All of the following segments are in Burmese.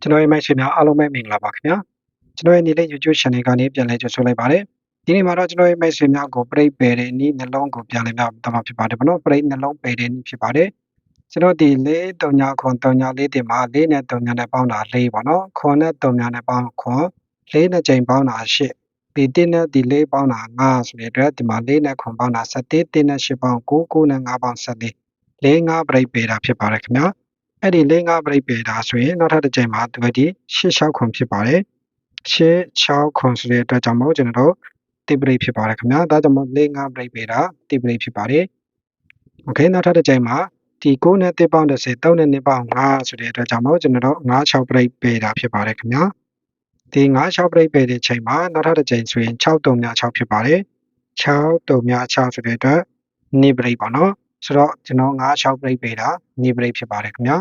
ကျွန်တော်ရဲ့မိတ်ဆွေများအားလုံးပဲမင်္ဂလာပါခင်ဗျာကျွန်တော်ရဲ့နေ့လေး YouTube Channel ကနေပြန်လည်ကြိုဆိုလိုက်ပါတယ်ဒီနေ့မှာတော့ကျွန်တော်ရဲ့မိတ်ဆွေများကိုပြိတ်ပယ်တဲ့ဤနှလုံးကိုပြန်လည်ပြတမှာဖြစ်ပါတယ်ဘလို့ပြိတ်နှလုံးပယ်တဲ့ဤဖြစ်ပါတယ်ကျွန်တော်ဒီလေးတုံညာခွန်တုံညာလေးတင်မှာလေးနဲ့တုံညာနဲ့ပေါင်းတာလေးပေါ့နော်ခွန်နဲ့တုံညာနဲ့ပေါင်းခွန်လေးနဲ့ချိန်ပေါင်းတာရှစ်ဒီတင်းနဲ့ဒီလေးပေါင်းတာ9ဆိုတဲ့အတွက်ဒီမှာလေးနဲ့ခွန်ပေါင်းတာ17တင်းနဲ့8ပေါင်း9 9နဲ့5ပေါင်း14လေး5ပြိတ်ပယ်တာဖြစ်ပါတယ်ခင်ဗျာ အဲ့ဒီလေးငါးပရိပေတာဆိုရင်နောက်ထပ်တစ်ကြိမ်မှာသူကဒီရှစ်6ခွန်ဖြစ်ပါတယ်ရှစ်6ခွန်ဆိုတဲ့အတွက်ကြောင့်မို့ကျွန်တော်တို့တိပရိဖြစ်ပါတယ်ခင်ဗျာဒါကြောင့်မို့လေးငါးပရိပေတာတိပရိဖြစ်ပါတယ်โอเคနောက်ထပ်တစ်ကြိမ်မှာဒီ9နဲ့1ပေါင်း30 3နဲ့2ပေါင်း5ဆိုတဲ့အတွက်ကြောင့်မို့ကျွန်တော်တို့9 6ပရိပေတာဖြစ်ပါတယ်ခင်ဗျာဒီ9 6ပရိပေတဲ့ချိန်မှာနောက်ထပ်တစ်ကြိမ်ဆိုရင်6 3ည6ဖြစ်ပါတယ်6 3ည6ဆိုတဲ့အတွက်နိပရိပါနော် ဆိုတော့ကျွန်တော်9 6ပရိပေတာနိပရိဖြစ်ပါတယ်ခင်ဗျာ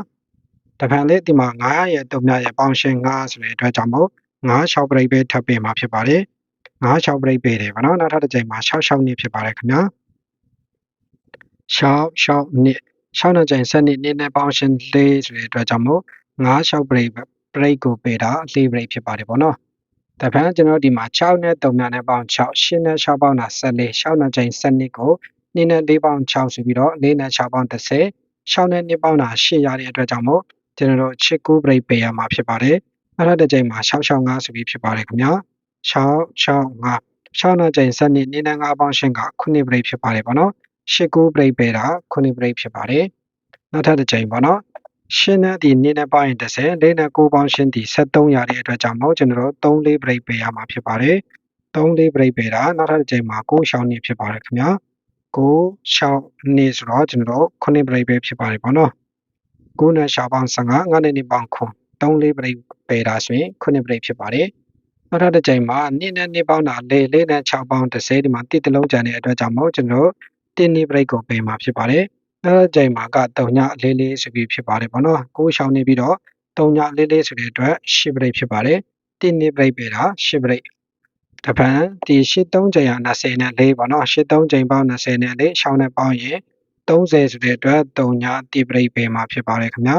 တဖန်လေးဒီမှာ9ရဲ့တုံမြရဲ့ပေါင်းရှင်း9ဆိုတဲ့အတွက်ကြောင့်မို့9 6ပရိပေထပ်ပေးမှာဖြစ်ပါတယ်9 6ပရိပေတယ်ဗောနော်နောက်ထပ်တစ်ချိန်မှာ6 6နှစ်ဖြစ်ပါတယ်ခင်ဗျာ6 6နှစ်6နှစ်ချိန်7နှစ်နှစ်နဲ့ပေါင်းရှင်း4ဆိုတဲ့အတွက်ကြောင့်မို့9 6ပရိပရိကိုပေးတာ4ပရိဖြစ်ပါတယ်ဗောနော်တဖန်ကျွန်တော်ဒီမှာ6နဲ့3များနဲ့ပေါင်း6 8နဲ့6ပေါင်းတာ14 6နဲ့ချိန်7ကို 2နဲ့4ပေါင်း6ဆိုပြီးတော့4နဲ့6ပေါင်း30 6နဲ့2ပေါင်းတာ8ရတဲ့အတွက်ကြောင့်မို့ကျွန်တော်တို့ချစ်ကူး break ပေးရမှာဖြစ်ပါတယ်အဲ့ဒါတစ်ချိန်မှာ665ဆိုပြီးဖြစ်ပါတယ်ခင်ဗျာ665 6နောက်ချိန်7နှစ်နေနဲ့5ပေါင်းရှင်းက9 break ဖြစ်ပါတယ်ပေါ့နော်8ကူ break ပေးတာ9 break ဖြစ်ပါတယ်နောက်ထပ်တစ်ချိန်ပေါ့နော်ရှင်းတဲ့ဒီနေနဲ့ပေါင်းရင်30လေးနဲ့9ပေါင်းရှင်းဒီ73ရတဲ့အတွက်ကြောင့်မို့ကျွန်တော်တို့3လေး break ပေးရမှာဖြစ်ပါတယ်3လေး break ပေးတာနောက်ထပ်တစ်ချိန်မှာ9ရှောင်းနေဖြစ်ပါတယ်ခင်ဗျာ 9ရှောင်းနေဆိုတော့ကျွန်တော်တို့9 break ပဲဖြစ်ပါတယ်ပေါ့နော်9နဲ့ရှာပေါင်း15 9နဲ့2ပေါင်းခွန်3လေးပရိပယ်တာဆိုရင်9ပရိဖြစ်ပါတယ်နောက်ထပ်တစ်ကြိမ်မှာ2နဲ့2ပေါင်းတာ4 4နဲ့6ပေါင်း30ဒီမှာတိတလုံးကျန်တဲ့အတွက်ကြောင့်မို့ကျွန်တော်တင်းနေပရိကိုပယ်မှာဖြစ်ပါတယ်နောက်တစ်ကြိမ်မှာက3ညလေးလေးဆိုပြီးဖြစ်ပါတယ်ပေါ့နော်9ရှောင်းနေပြီးတော့3ညလေးလေးဆိုတဲ့အတွက်10ပရိဖြစ်ပါတယ်တင်းနေပရိပယ်တာ10ပရိ တပံဒီ83ကြိမ်ဟာ20နဲ့4ပေါ့နော်83ကြိမ်ပေါင်း20နဲ့4ရှောင်းနဲ့ပေါင်းရင်30ဆိုတဲ့အတွက်3ညတိပရိပေမှာဖြစ်ပါတယ်ခင်ဗျာ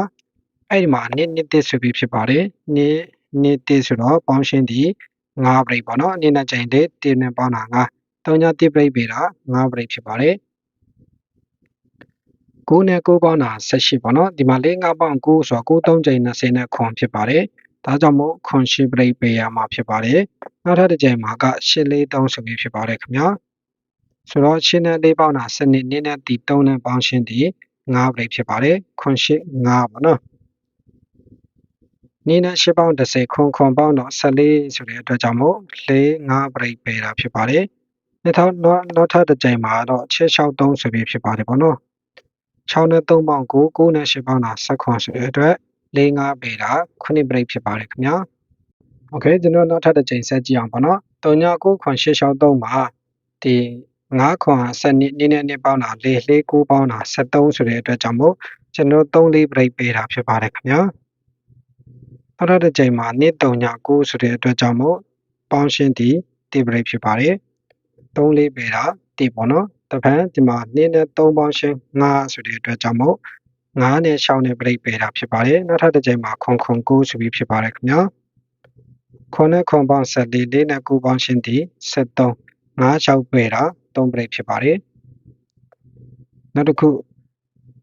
အဲ့ဒီမှာနှစ်နှစ်တစ်ဆိုပြီးဖြစ်ပါတယ်နှစ်နှစ်တစ်ဆိုတော့ပေါင်းရှင်းဒီ9ပရိပေါ့နော်နှစ်နဲ့ချိန်တဲ့တင်းနဲ့ပေါင်းတာ9 3ညတိပရိပေတာ9ပရိဖြစ်ပါတယ်9နဲ့9ပေါင်းတာ18ပေါ့နော်ဒီမှာ4 5ပေါင်း9ဆိုတော့9 3ချိန်20နဲ့ခွန်ဖြစ်ပါတယ်ဒါကြောင့်မို့ခွန်ရှိပရိပေရမှာဖြစ်ပါတယ် နောက်ထပ်တစ်ချိန်မှာက8 4 3ဆိုပြီးဖြစ်ပါတယ်ခင်ဗျာဆိုတော့ရှင်းနဲ့လေးပေါင်းတာစနစ်နည်းနဲ့ဒီ3နဲ့ပေါင်းရှင်းဒီ9ပရိဖြစ်ပါတယ်ခွန်ရှိ9ပေါ့နော်နည်းနဲ့8ပေါင်း30ခွန်ခွန်ပေါင်းတော့14ဆိုတဲ့အတွက်ကြောင့်မို့4 5ပရိပေတာဖြစ်ပါတယ်နောက်ထပ်နောက်ထပ်တစ်ကြိမ်မှာတော့6 6 3ဆိုပြီးဖြစ်ပါတယ်ပေါ့နော်6နဲ့3ပေါင်း9 9နဲ့8ပေါင်းတာ10ခွန်ဆိုတဲ့အတွက်4 5ပေတာ9ပရိဖြစ်ပါတယ်ခင်ဗျာ โอเคကျွန်တော်နောက်ထပ်တစ်ကြိမ်ဆက်ကြည့်အောင်ပေါ့နော်3ည9ခွန်6 6 3မှာဒီ9ခွန်7နှစ်နည်းနဲ့နှစ်ပေါင်းတာ4 4 9ပေါင်းတာ73ဆိုတဲ့အတွက်ကြောင့်မို့ကျွန်တော်3လေး break ပေးတာဖြစ်ပါတယ်ခင်ဗျာနောက်ထပ်တစ်ချိန်မှာနှစ်3ည9ဆိုတဲ့အတွက်ကြောင့်မို့ပေါင်းရှင်းဒီတိ break ဖြစ်ပါတယ်3လေးပေးတာတိပေါ့နော်တပန်းဒီမှာနှစ်နဲ့3ပေါင်းရှင်း9ဆိုတဲ့အတွက်ကြောင့်မို့9နဲ့6နဲ့ break ပေးတာဖြစ်ပါတယ်နောက်ထပ်တစ်ချိန်မှာခွန်ခွန်9ဆိုပြီးဖြစ်ပါတယ်ခင်ဗျာ ခွန်နဲ့ခွန်ပေါင်း14လေးနဲ့9ပေါင်းရှင်းဒီ73 5 6ပေးတာ3 break ဖြစ်ပါတယ်နောက်တစ်ခု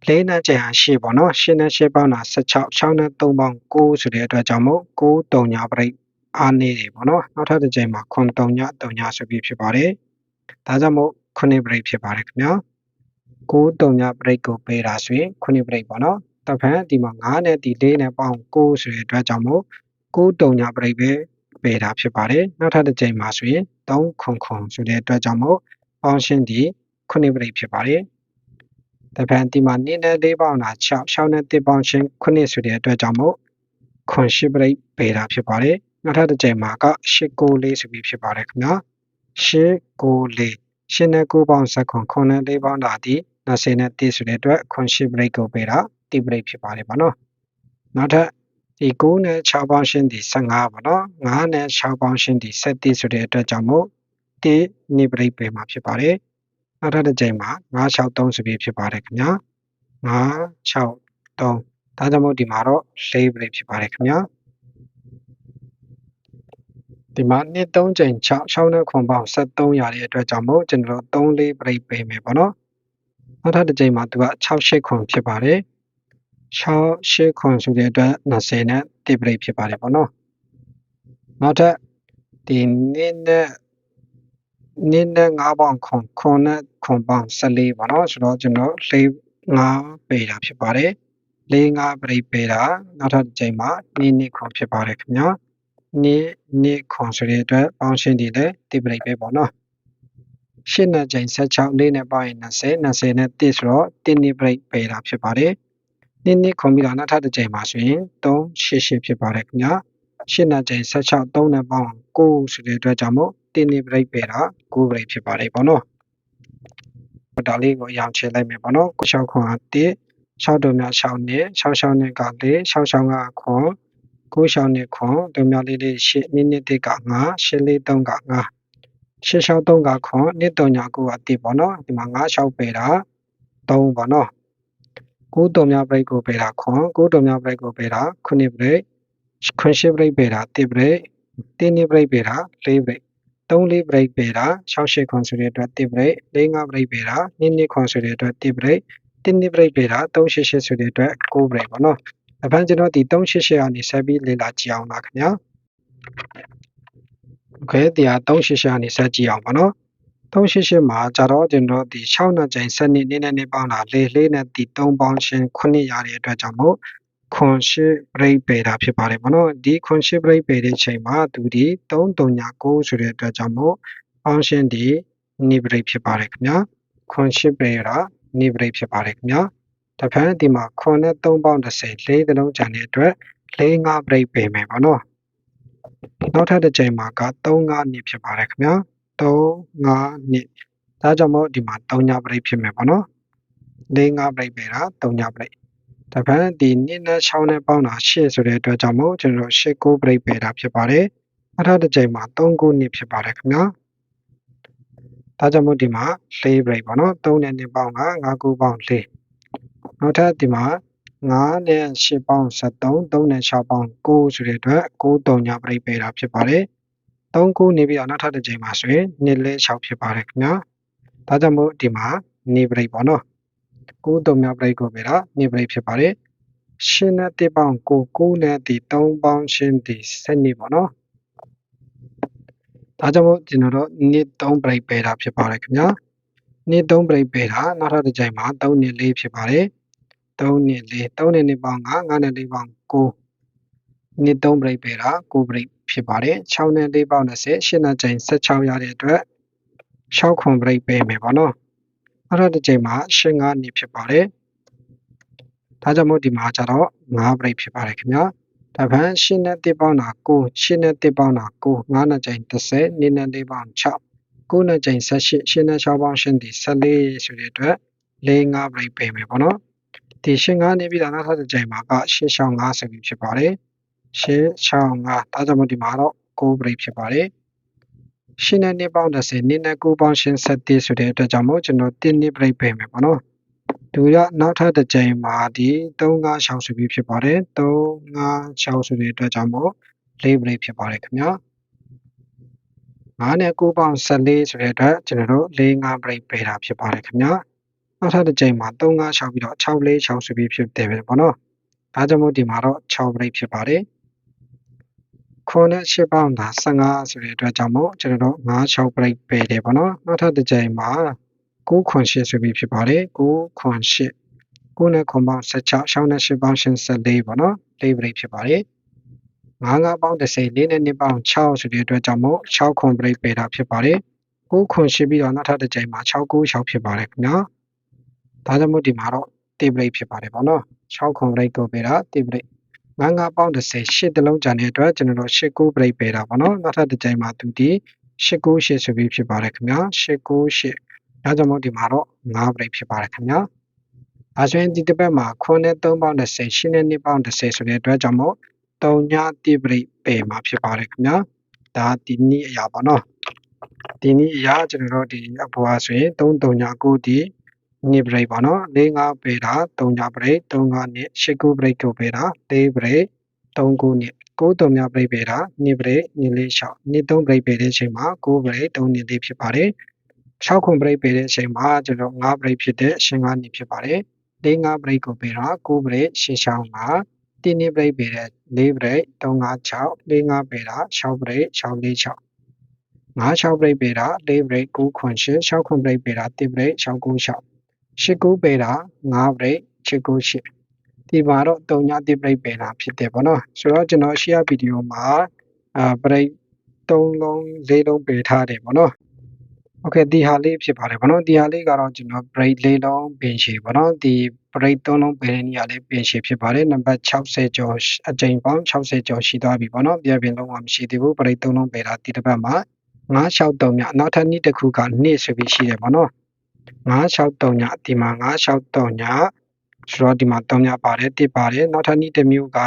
လေးနဲ့ကြံဟာရှေ့ပေါ့နော်ရှင်းနဲ့ရှေ့ပေါင်းတာ16 6နဲ့3ပေါင်း9ဆိုတဲ့အတွက်ကြောင့်မို့9 3ညာ break အားနေတယ်ပေါ့နော်နောက်ထပ်တစ်ကြိမ်မှာခွန်3ည3ညဆိုပြီးဖြစ်ပါတယ်ဒါကြောင့်မို့9 break ဖြစ်ပါတယ်ခင်ဗျာ9 3ည break ကိုပေးတာဆိုရင်9 break ပေါ့နော်တဖန်ဒီမှာ9နဲ့ဒီ4နဲ့ပေါင်း9ဆိုတဲ့အတွက်ကြောင့်မို့9 3ည break ပဲ ပေးတာဖြစ်ပါတယ်နောက်ထပ်တစ်ကြိမ်မှာဆိုရင်3ခွန်ခွန်ဆိုတဲ့အတွက်ကြောင့်မို့ပေါင်းရှင်းဒီ9 break ဖြစ်ပါတယ်တပံဒီမှာနင်းနဲ့လေးပေါင်းတာ6 6နဲ့တစ်ပေါင်းရှင်း9ဆိုတဲ့အတွက်ကြောင့်မို့ခွန်8 break ပေးတာဖြစ်ပါတယ်နောက်ထပ်တစ်ကြိမ်မှာက8 9 4ဆိုပြီးဖြစ်ပါတယ်ခင်ဗျာ8 9 4ရှင်းနဲ့9ပေါင်းဆက်ခွန်ခွန်နဲ့လေးပေါင်းတာဒီ20နဲ့1ဆိုတဲ့အတွက်ခွန်8 break ကိုပေးတာတိ break ဖြစ်ပါတယ်ပေါ့နော်နောက်ထပ် ဒီ9နဲ့6ပေါင်းရှင်းဒီ15ပေါ့နော်9နဲ့6ပေါင်းရှင်းဒီ7ဆိုတဲ့အတွက်ကြောင့်မို့ဒီနိ break ပေးမှာဖြစ်ပါတယ်နောက်ထပ်တစ်ကြိမ်မှာ963ဆိုပြီးဖြစ်ပါတယ်ခင်ဗျာ963ဒါကြောင့်မို့ဒီမှာတော့4 break ဖြစ်ပါတယ်ခင်ဗျာဒီမှာနှစ်3ချိန်6 6နဲ့ခွန်ပေါင်း73ရတဲ့အတွက်ကြောင့်မို့ကျွန်တော်တို့3လေးပြိတ်ပေးမယ်ပေါ့နော်နောက်ထပ်တစ်ချိန်မှာသူက6 8ခွန်ဖြစ်ပါတယ် 6 8ခွန်ဆိုတဲ့အတွက်20နဲ့တိပြိတ်ဖြစ်ပါတယ်ပေါ့နော်နောက်ထပ်ဒီနှစ်နဲ့နှစ်နဲ့9ပေါင်းခွန်ခွန်နဲ့ခွန်ပေါင်း14ပေါ့နော်ဆိုတော့ကျွန်တော်၄5ပေးတာဖြစ်ပါတယ်၄5ပြိတ်ပေးတာနောက်ထပ်တစ်ချိန်မှာနှစ်နှစ်ခွန်ဖြစ်ပါတယ်ခင်ဗျာနေ့နေ့ခွန်ဆိုတဲ့အတွက်ပေါင်းရှင်းတည်လည်းတိပရိတ်ပဲပေါ့နော်ရှင်းနဲ့ချိန်16လေးနဲ့ပေါင်းရင်20 20နဲ့1ဆိုတော့1နေ့ပရိတ်ပေတာဖြစ်ပါတယ် နေ့နေ့ခွန်ပြီးတော့နောက်ထပ်တစ်ချိန်မှာဆိုရင်3 8 8ဖြစ်ပါတယ်ခင်ဗျာရှင်းနဲ့ချိန်16 3နဲ့ပေါင်း9ဆိုတဲ့အတွက်ကြောင့်မို့1နေ့ပရိတ်ပေတာ9ပရိတ်ဖြစ်ပါတယ်ပေါ့နော်ဒါလေးကိုအရောင်ချလိုက်မယ်ပေါ့နော်6ခွန်က1 6တို့များ6နဲ့6 6နဲ့က4 6 6ကခွန်ကိုးရှောင်းနဲ့ခွန်ဒုမြောက်လေးလေးရှစ်နိနစ်တစ်ကငါရှစ်လေးသုံးကငါရှစ်ရှောင်းသုံးကခွန်နှစ်တုံညာကိုအတိပေါ့နော်ဒီမှာငါရှောက်ပေတာသုံးပေါ့နော် ကိုးတုံညာပရိတ်ကိုပေတာခွန်ကိုးတုံညာပရိတ်ကိုပေတာခုနှစ်ပရိတ်ခွန်ရှိပရိတ်ပေတာတိပရိတ်တင်းနိပရိတ်ပေတာလေးပရိတ်သုံးလေးပရိတ်ပေတာ6ရှိခွန်ဆိုတဲ့အတွက်တိပရိတ်၄၅ပရိတ်ပေတာနှစ်နှစ်ခွန်ဆိုတဲ့အတွက်တိပရိတ်တင်းနိပရိတ်ပေတာ3ရှိရှိဆိုတဲ့အတွက်9ပရိတ်ပေါ့နော်အဖန်ကျွန်တော်ဒီ388ကနေဆက်ပြီးလေ့လာကြည့်အောင်ပါခင်ဗျာโอเคတရား388ကနေဆက်ကြည့်အောင်ပါနော် 388မှာကြတော့ကျွန်တော်ဒီ6နှစ်ချိန်7နှစ်နေ့နဲ့နေ့ပေါင်းတာလေလေးနဲ့ဒီ3ပေါင်းချင်း9ရတဲ့အတွက်ကြောင့်မို့ခွန်ရှိဘရိတ်ပေတာဖြစ်ပါတယ်ပေါ့နော်ဒီခွန်ရှိဘရိတ်ပေတဲ့ချိန်မှာသူဒီ339ဆိုတဲ့အတွက်ကြောင့်မို့ပေါင်းရှင်ဒီနိဘရိတ်ဖြစ်ပါတယ်ခင်ဗျာခွန်ရှိပေတာနိဘရိတ်ဖြစ်ပါတယ်ခင်ဗျာတဖန်ဒီမှာခွန်နဲ့3ပေါင်း30လေးသလုံးကျန်တဲ့အတွက်၄၅ပြိတ်ပေးမယ်ပေါ့နော်နောက်ထပ်တစ်ချိန်မှာက3 5နှစ်ဖြစ်ပါတယ်ခင်ဗျာ 3 5နှစ်ဒါကြောင့်မို့ဒီမှာ3ညပြိတ်ဖြစ်မယ်ပေါ့နော်၄၅ပြိတ်ပေးတာ3ညပြိတ်တဖန်ဒီနှစ်နဲ့6နဲ့ပေါင်းတာ8ဆိုတဲ့အတွက်ကြောင့်မို့ကျွန်တော်8 9ပြိတ်ပေးတာဖြစ်ပါတယ်နောက်ထပ်တစ်ချိန်မှာ3 9နှစ်ဖြစ်ပါတယ်ခင်ဗျာဒါကြောင့်မို့ဒီမှာ4 break ပေါ့နော်3နဲ့2ပေါင်းက5 9ပေါင်း4နောက်ထပ်ဒီမှာ9နဲ့8ပေါင်း73 3နဲ့6ပေါင်း9ဆိုတဲ့အတွက်9တုံညာပြိပယ်တာဖြစ်ပါတယ် 3 9နေပြီးတော့နောက်ထပ်တစ်ချိန်မှာဆိုရင်2လဲ6ဖြစ်ပါတယ်ခင်ဗျာဒါကြောင့်မို့ဒီမှာနေပြိပေါ့နော်9တုံညာပြိကိုပဲတာနေပြိဖြစ်ပါတယ်ရှင်းနဲ့1ပေါင်း9 9နဲ့ဒီ3ပေါင်းရှင်းဒီ7နေပေါ့နော်ဒါကြောင့်မို့ကျွန်တော်တို့နှစ်3ပြိပယ်တာဖြစ်ပါတယ်ခင်ဗျာနှစ်3ပြိပယ်တာနောက်ထပ်တစ်ချိန်မှာ3နှစ်4ဖြစ်ပါတယ်3နှစ်4 3နှစ်နှစ်ပေါင်း9 9နှစ်4ပေါင်း9နှစ်3ပြိပေတာ9ပြိ ဖြစ်ပါတယ်6နှစ်4ပေါင်း20 8နှစ်ချိန်16ရတဲ့အတွက်6ခွန်ပြိပေးမယ်ပေါ့နော်အဲ့တော့ဒီချိန်မှာ8 9နှစ်ဖြစ်ပါတယ်ဒါကြောင့်မို့ဒီမှာကျတော့9ပြိဖြစ်ပါတယ်ခင်ဗျာတပန်း8နဲ့1ပေါင်းတာ9 8နဲ့1ပေါင်းတာ9 9နဲ့ချိန်30 2နဲ့4ပေါင်း6 9နဲ့ချိန်18 8နဲ့6ပေါင်း8ဒီ14ဆိုတဲ့အတွက်4 5ပြိပေးမယ်ပေါ့နော်ဒီရှင်း9နေပြီးတော့နောက်ထပ်တစ်ကြိမ်မှာကရှင်းရှောင်း9ဆိုပြီးဖြစ်ပါတယ် ရှင်းရှောင်း9ဒါကြောင့်မို့ဒီမှာတော့9 break ဖြစ်ပါတယ်ရှင်းတဲ့နှစ်ပေါင်း30နှစ်နဲ့9ပေါင်းရှင်း7ဆိုတဲ့အတွက်ကြောင့်မို့ကျွန်တော်1နှစ် break ပေးမယ်ပေါ့နော်ဒီကနောက်ထပ်တစ်ကြိမ်မှာဒီ3 5ရှောင်းဆိုပြီးဖြစ်ပါတယ်3 5ရှောင်းဆိုတဲ့အတွက်ကြောင့်မို့4 break ဖြစ်ပါတယ်ခင်ဗျာ9နဲ့9ပေါင်း14ဆိုတဲ့အတွက်ကျွန်တော်တို့4 5 break ပေးတာဖြစ်ပါတယ်ခင်ဗျာနောက်ထပ်တစ်ကြိမ်မှာ3 5 6ပြီးတော့6 4 6ဆိုပြီးဖြစ်တယ်ပဲပေါ့နော်ဒါကြောင့်မို့ဒီမှာတော့6 break ဖြစ်ပါတယ် ခွန်နဲ့8ပေါင်းတာ15ဆိုတဲ့အတွက်ကြောင့်မို့ကျွန်တော်တို့9 6 break ပေးတယ်ပေါ့နော်နောက်ထပ်တစ်ကြိမ်မှာ9ခွန်8ဆိုပြီးဖြစ်ပါတယ်9ခွန်8 9နဲ့ခွန်ပေါင်း16 6နဲ့8ပေါင်း14ပေါ့နော်4 break ဖြစ်ပါတယ်9 9ပေါင်း30 4နဲ့2ပေါင်း6ဆိုတဲ့အတွက်ကြောင့်မို့6ခွန် break ပေးတာဖြစ်ပါတယ်9ခွန်8ပြီးတော့နောက်ထပ်တစ်ကြိမ်မှာ6 9 6ဖြစ်ပါတယ်ခင်ဗျာဒါကြောင့်မို့ဒီမှာတော့တေဘရိတ်ဖြစ်ပါတယ်ပေါ့နော်6ခွန်ဘရိတ်ကိုပေးတာတေဘ ရိတ်ငါးငါးပေါင်း30ရှစ်တလုံးကြံတဲ့အတွက်ကျွန်တော်တို့8 9ဘရိတ်ပေးတာပေါ့နော်နောက်ထပ်တစ်ကြိမ်မှာသူဒီ8 9 8ဆိုပြီးဖြစ်ပါတယ်ခင်ဗျာ8 9 8ဒါကြောင့်မို့ဒီမှာတော့9ဘရိတ်ဖြစ်ပါတယ်ခင်ဗျာအဲဆိုရင်ဒီတစ်ပတ်မှာခွန်နဲ့3ပေါင်း30ရှင်းနဲ့2ပေါင်း30ဆိုတဲ့အတွက်ကြောင့်မို့3ညတိပရိပေမှာဖြစ်ပါတယ်ခင်ဗျာဒါဒီနည်းအရာပေါ့နော်ဒီနည်းအရာကျွန်တော်တို့ဒီအပေါ်ဆိုရင်3 3ည9ဒီ နှစ်ပရိတ်ပေါ့နော်၄၅ပေတာ၃ညပရိတ်၃၅နှစ်၈ခုပရိတ်ကိုပေတာ၄ပရိတ်3ခုနှစ်9တုံများပြိပေတာ2ပြိ2လေး6 2 3ပြိပေတဲ့အချိန်မှာ9ပြိ3နှစ်လေးဖြစ်ပါတယ်6ခုပြိပေတဲ့အချိန်မှာကျွန်တော်9ပြိဖြစ်တဲ့ရှင်း9နှစ်ဖြစ်ပါတယ်၄၅ပြိကိုပေတာ9ပြိရှင်း6 5တင်းနှစ်ပြိပေတဲ့၄ပြိ3 5 6 4 5ပေတာ6ပြိ6 4 6 5 6ပြိပေတာ4ပြိ9ခွန်8 6ခွန်ပြိပေတာ1ပြိ6 9 6 8 9ပေတာ5ပြိ6 9 8ဒီမှာတော့တုံညာတိပြိပေတာဖြစ်တယ်ပေါ့နော်ဆိုတော့ကျွန်တော်ရှေ့ဗီဒီယိုမှာအာပြိ3လုံး4လုံးပေထားတယ်ပေါ့နော်โอเคဒီဟာလေးဖြစ်ပါတယ်ဗောနော်ဒီဟာလေးကတော့ကျွန်တော် break လေးလုံးပင်ရှည်ဗောနော်ဒီ break 3လုံးပင်တဲ့နေရာလေးပင်ရှည်ဖြစ်ပါတယ်နံပါတ်60ကျော်အကြိမ်ပေါင်း60ကျော်ရှိသွားပြီဗောနော်ပြပင်လုံးကမရှိသေးဘူး break 3လုံးပင်တာဒီတစ်ပတ်မှာ963ညနောက်ထပ်နေ့တစ်ခုကနေ့ဆိုပြီးရှိတယ်ဗောနော် 963ညဒီမှာ963ညဆိုတော့ဒီမှာ3ညပါတယ်1ပါတယ်နောက်ထပ်နေ့တစ်မျိုးက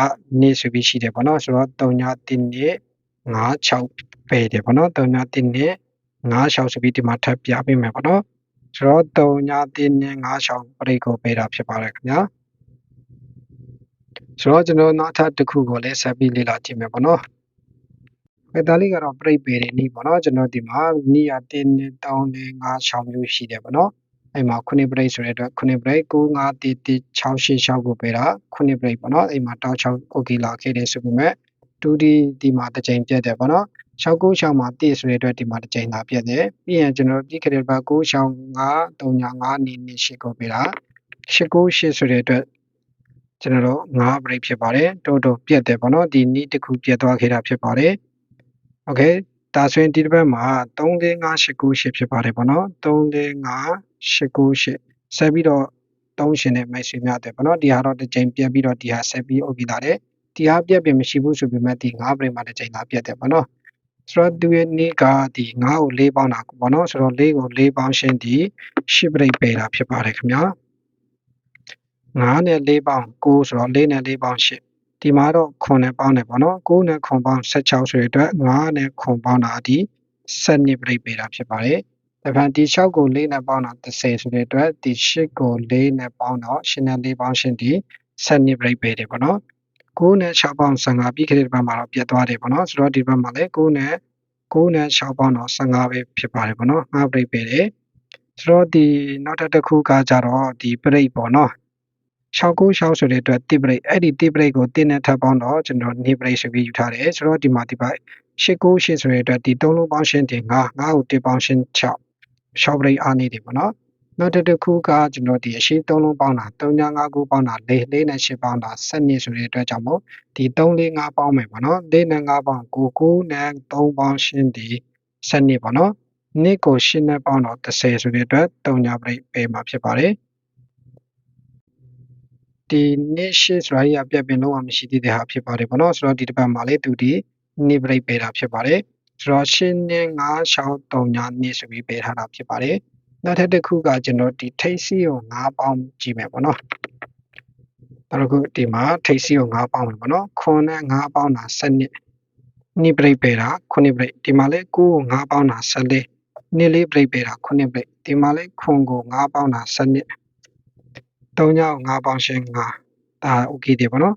နေ့ဆိုပြီးရှိတယ်ဗောနော်ဆိုတော့3ည1နေ့96ပဲတယ်ဗောနော်3ည1နေ့9ရှောက်ဆိုပြီးဒီမှာထပ်ပြပေးမယ်ပေါ့နော်ဆိုတော့3ညတင်းနဲ့9ရှောက်ပရိတ်ကိုပေးတာဖြစ်ပါတယ်ခင်ဗျာဆိုတော့ကျွန်တော်နောက်ထပ်တစ်ခုကိုလည်းဆက်ပြီးလေ့လာကြည့်မယ်ပေါ့နော် အဲဒါလေးကတော့ပရိတ်ပေတဲ့နီးပေါ့နော်ကျွန်တော်ဒီမှာနီးရတင်းနဲ့3နဲ့9ရှောက်မျိုးရှိတယ်ပေါ့နော်အဲ့မှာခုနှစ်ပရိတ်ဆိုတဲ့အတွက်ခုနှစ်ပရိတ်9 5 1 1 6 8 6ကိုပေးတာခုနှစ်ပရိတ်ပေါ့နော်အဲ့မှာတောက်6 okay လာခဲ့တယ်ဆိုပေမဲ့ 2D ဒီမှာတစ်ချိန်ပြတ်တယ်ပေါ့နော်696မှာ1ဆိုတဲ့အတွက်ဒီမှာတစ်ချိန်လာပြတ်တယ်ပြီးရင်ကျွန်တော်ပြီးခဲ့တဲ့ဘက်965 395နေနေရှိကိုပေးတာ898ဆိုတဲ့အတွက်ကျွန်တော်တို့9 break ဖြစ်ပါတယ်တိုးတိုးပြတ်တယ်ပေါ့နော်ဒီနေ့တစ်ခုပြတ်သွားခဲ့တာဖြစ်ပါတယ် โอเคဒါဆိုရင်ဒီတစ်ပတ်မှာ34589ဖြစ်ပါတယ်ပေါ့နော်34589ဆက်ပြီးတော့3ရှင်နဲ့မိုက်ဆွေများတယ်ပေါ့နော်ဒီဟာတော့တစ်ချိန်ပြတ်ပြီးတော့ဒီဟာဆက်ပြီး okay လာတယ်ဒီဟာပြတ်ပြင်မရှိဘူးဆိုပေမဲ့ဒီ9 break မှာတစ်ချိန်လာပြတ်တယ်ပေါ့နော်ဆိုတော့သူရဲ့နေ့ကဒီ9ကို4ပေါင်းတာပေါ့နော်ဆိုတော့4ကို4ပေါင်းရှင်းဒီ10 break ပယ်တာဖြစ်ပါတယ်ခင်ဗျာ9နဲ့4ပေါင်း9ဆိုတော့4နဲ့4ပေါင်း10 ဒီမှာတော့9နဲ့ပေါင်းတယ်ပေါ့နော်9နဲ့9ပေါင်း16ဆိုတဲ့အတွက်9နဲ့9ပေါင်းတာဒီ7 break ပယ်တာဖြစ်ပါတယ်တခါဒီ6ကို4နဲ့ပေါင်းတာ30ဆိုတဲ့အတွက်ဒီ8ကို4နဲ့ပေါင်းတော့8နဲ့4ပေါင်းရှင်းဒီ7 break ပယ်တယ်ပေါ့နော်9နဲ့6ပေါင်း15ပြီးခဲ့တဲ့ဘက်မှာတော့ပြတ်သွားတယ်ပေါ့နော်ဆိုတော့ဒီဘက်မှာလည်း9နဲ့9နဲ့6ပေါင်းတော့15ပဲဖြစ်ပါတယ်ပေါ့နော်5 break ပဲတယ်ဆိုတော့ဒီနောက်တစ်တစ်ခုကကြတော့ဒီ break ပေါ့နော် 696ဆိုတဲ့အတွက်1 break အဲ့ဒီ1 break ကို1နဲ့ထပ်ပေါင်းတော့ကျွန်တော်2 break ဆိုပြီးယူထားတယ်ဆိုတော့ဒီမှာဒီဘက်898ဆိုတဲ့အတွက်ဒီ3လုံးပေါင်းရှင်းတင်9 9ကို1ပေါင်းရှင်း6 6 break အားနေတယ်ပေါ့နော်နောက်တစ်ခုကကျွန်တော်ဒီအရှိ3လုံးပေါင်းတာ3ည5ခုပေါင်းတာ4 4နဲ့8ပေါင်းတာ7နှစ်ဆိုတဲ့အတွက်ကြောင့်မို့ဒီ3 4 5ပေါင်းမယ်ပေါ့နော်4နဲ့5ပေါင်း9 9နဲ့3ပေါင်းရှင်းဒီ7နှစ်ပေါ့နော်နှစ်ကို8နဲ့ပေါင်းတော့30ဆိုတဲ့အတွက်3ညပြိပေးမှာဖြစ်ပါတယ် ဒီနှစ်ရှိဆိုရပြပင်လုံးဝမရှိသေးတဲ့ဟာဖြစ်ပါတယ်ပေါ့နော်ဆိုတော့ဒီတစ်ပတ်မှာလေသူဒီနှစ်ပြိပေးတာဖြစ်ပါတယ်ဆိုတော့8နဲ့9 6 3ညနှစ်ဆိုပြီးပေးထားတာဖြစ်ပါတယ်နောက်ထပ်တစ်ခုကကျွန်တော်ဒီထိတ်စီကို9ပေါင်းကြည့်မယ်ပေါ့နော်နောက်တစ်ခုဒီမှာထိတ်စီကို9ပေါင်းမယ်ပေါ့နော်ခွန်နဲ့9ပေါင်းတာ7နှစ်နှစ်ပြိပေးတာ9ပြိဒီမှာလဲ9ကို9ပေါင်းတာ14နှစ်လေးပြိပေးတာ9ပြိဒီမှာလဲခွန်ကို9ပေါင်းတာ7နှစ် 3ညကို9ပေါင်းရှင်း9ဒါโอเคတယ်ပေါ့နော်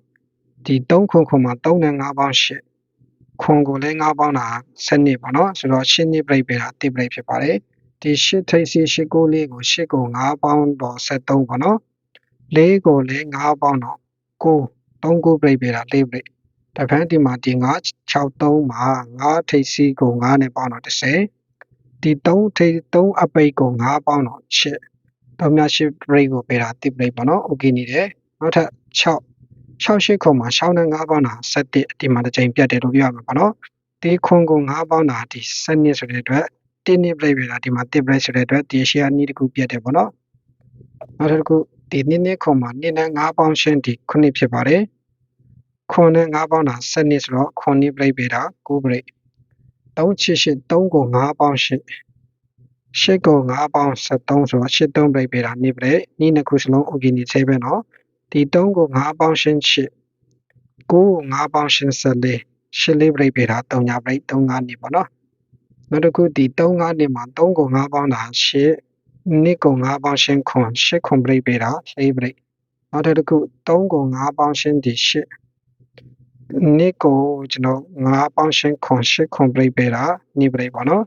ဒီ3ခွန်ခွန်မှာ3နဲ့9ပေါင်း8ခွန်ကိုလည်း9ပေါင်းတာ7နှစ်ပေါ့နော်ဆိုတော့8နှစ်ပြိပေးတာ1ပြိဖြစ်ပါတယ်ဒီ8ထိပ်စီ8ကိုလေးကို8ကို9ပေါင်းတော့73ပေါ့နော်4ကိုလည်း9ပေါင်းတော့9 3ကိုပြိပေးတာ4ပြိတခါဒီမှာဒီ9 63မှာ9ထိပ်စီကို9နဲ့ပေါင်းတော့30ဒီ3ထိပ်3အပိတ်ကို9ပေါင်းတော့8 တော့မြ8 break ကိုပေးတာ1 break ပေါ့နော် okay နေတယ်နောက်ထပ်6 68ခုမှာ6နဲ့9ပေါင်းတာ7ဒီမှာတစ်ချိန်ပြတ်တယ်လို့ပြောရမှာပေါ့နော်ဒီခွန်ကို9ပေါင်းတာဒီ7နှစ်ဆိုတဲ့အတွက်တင်းနှစ် break ပဲလားဒီမှာ1 break ဆိုတဲ့အတွက်ဒီရှယ်နီးတစ်ခုပြတ်တယ်ပေါ့နော်နောက်တစ်ခုဒီနှစ်နှစ်ခွန်မှာနှစ်နဲ့9ပေါင်းရှင်းဒီခုနှစ်ဖြစ်ပါတယ်ခွန်နဲ့9ပေါင်းတာ7နှစ်ဆိုတော့ခွန်နှစ် break ပဲတာ9 break 388 3ကို9ပေါင်းရှင်း ရှစ်ကို9ပေါင်း73ဆိုတော့8 3 break ပဲတာနှစ် break နီးနှစ်ခုစလုံး okay နေသေးပဲနော်ဒီ3ကို9ပေါင်းရှင်း8 9ကို9ပေါင်းရှင်း14ရှစ်လေး break ပေးတာ3ညာ break 3 5နေပေါ့နော်နောက်တစ်ခုဒီ3 5နေမှာ3ကို9ပေါင်းတာ8နှစ်ကို9ပေါင်းရှင်းခွန်8ခွန် break ပေးတာ4 break နောက်တစ်ခု3ကို9ပေါင်းရှင်းဒီ8နှစ်ကိုကျွန်တော်9ပေါင်းရှင်းခွန်8ခွန်ပြိပေးတာနိပြိပေါ့နော်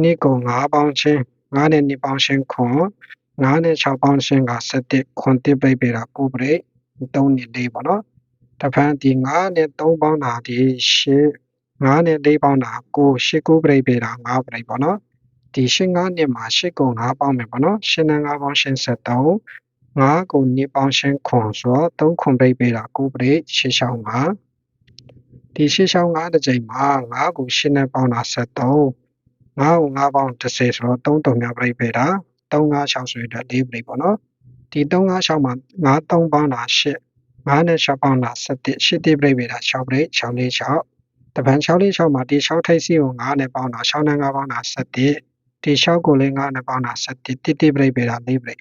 နှစ်ကို9ပေါင်းရှင်း9နဲ့2ပေါင်းရှင်းခွန်9နဲ့6ပေါင်းရှင်းက7ခွန်1ပြိပေးတာ9ပြိ3နှစ်4ပေါ့နော်တဖန်ဒီ9နဲ့3ပေါင်းတာဒီ8 9နဲ့4ပေါင်းတာ9 8 9ပြိပေးတာ9ပြိပေါ့နော်ဒီ8 9နှစ်မှာ8ကို9ပေါင်းမယ်ပေါ့နော်8နဲ့9ပေါင်းရှင်း73 5ကို2ပေါင်းရှင်းခွန်ဆိုတော့3ခွန်ပြိပေးတာ9ပြိ8ရှောင်း5ဒီ8ရှောင်း5တစ်ကြိမ်မှာ5ကို8နဲ့ပေါင်းတာ73 5ကို5ပေါင်း30ဆိုတော့3တုံများပြိပေးတာ3 5 6ဆိုရတဲ့4ပြိပေါ့နော်ဒီ3 5 6မှာ5 3ပေါင်းတာ8 5နဲ့6ပေါင်းတာ7 8တိပြိပေးတာ6ပြိ6 4 6တပန်6 4 6မှာဒီ6ထိပ်စီကို9နဲ့ပေါင်းတာ6နဲ့9ပေါင်းတာ7ဒီ6ကိုလည်း9နဲ့ပေါင်းတာ7တိတိပြိပေးတာ4ပြိ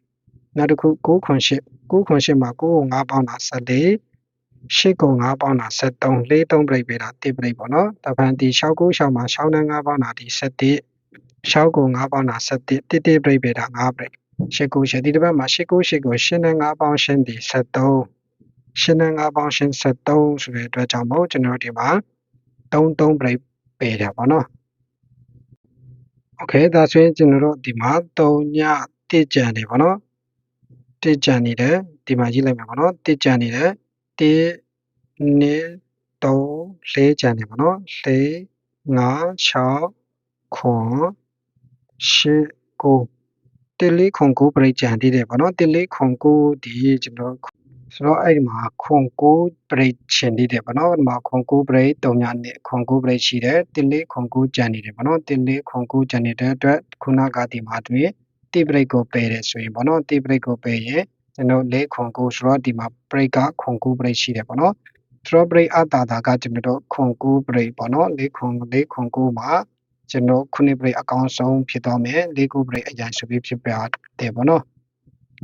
နောက်တစ်ခု9ခွန်8 9ခွန်8မှာ9ကို9ပေါင်းတာ14 8ကို9ပေါင်းတာ73 4 3ပြိပေးတာ1ပြိပေါ့နော်တပန်ဒီ6 9 6မှာ6နဲ့9ပေါင်းတာဒီ7 6ကို9ပေါင်းတာ7 1 1ပြိပေးတာ5ပြိ8ကို8ဒီတစ်ပတ်မှာ8ကို8ကို8နဲ့9ပေါင်းရှင်းဒီ73 8နဲ့9ပေါင်းရှင်း73ဆိုတဲ့အတွက်ကြောင့်မို့ကျွန်တော်တို့ဒီမှာ3 3ပြိပေးတယ်ပေါ့နော်โอเคဒါဆိုရင်ကျွန်တော်တို့ဒီမှာ3ည1ကြံနေပေါ့နော်1ကြံနေတယ်ဒီမှာရေးလိုက်မယ်ပေါ့နော်1ကြံနေတယ် 1 2 3 4ကြံနေပေါ့နော်4 5 6ခွန်8 9တစ်လေးခွန်9ပြိကြံသေးတယ်ပေါ့နော်တစ်လေးခွန်9ဒီကျွန်တော်ဆိုတော့အဲ့ဒီမှာခွန်9ပြိချင်သေးတယ်ပေါ့နော်ဒီမှာခွန်9ပြိ3ညနဲ့ခွန်9ပြိရှိတယ်တစ်လေးခွန်9ကြံနေတယ်ပေါ့နော်တစ်လေးခွန်9ကြံနေတဲ့အတွက်ခုနကဒီမှာတွေ့တိပြိကိုပယ်တယ်ဆိုရင်ပေါ့နော်တိပြိကိုပယ်ရင် ကျွန်တော်လေးခွန်9ဆိုတော့ဒီမှာပြိကခွန်9ပြိရှိတယ်ပေါ့နော် strawberry အတာတာကကျွန်တော်တို့ခွန်9 break ပေါ့နော်၄ခွန်၄ခွန်9မှာကျွန်တော်ခုနှစ် break အကောင်းဆုံးဖြစ်သွားမယ်၄ခု break အရင်ဆိုပြီးဖြစ်ပြတယ်ပေါ့နော်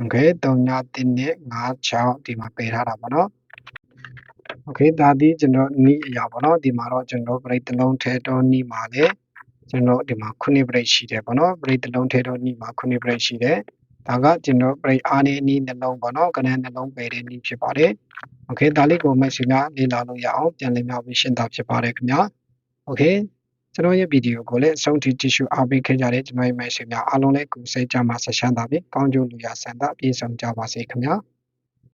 okay 3ည1နဲ့5 6ဒီမှာပယ်ထားတာပေါ့နော် okay ဒါဒီကျွန်တော်နီးအရာပေါ့နော်ဒီမှာတော့ကျွန်တော် break တစ်လုံးထဲတော့နီးမှာလေကျွန်တော်ဒီမှာခုနှစ် break ရှိတယ်ပေါ့နော် break တစ်လုံးထဲတော့နီးမှာခုနှစ် break ရှိတယ် ဒါကကျွန်တော် break အားနေနီးနှလုံးပေါ့နော်ကနန်းနှလုံးပယ်တဲ့နီးဖြစ်ပါတယ်โอเคဒါလေးကိုမှတ်စီများလေ့လာလို့ရအောင်ပြန်လည်များပြီးရှင်းတာဖြစ်ပါတယ်ခင်ဗျာโอเคကျွန်တော်ရဲ့ဗီဒီယိုကိုလည်းအဆုံးထိကြည့်ရှုအားပေးခဲ့ကြတဲ့ကျွန်တော်ရဲ့မိတ်ဆွေများအားလုံးလည်းကိုယ်စိတ်ကြမှာဆက်ရှမ်းတာပြီးကောင်းကျိုးလူရဆန္ဒပြည့်စုံကြပါစေခင်ဗျာ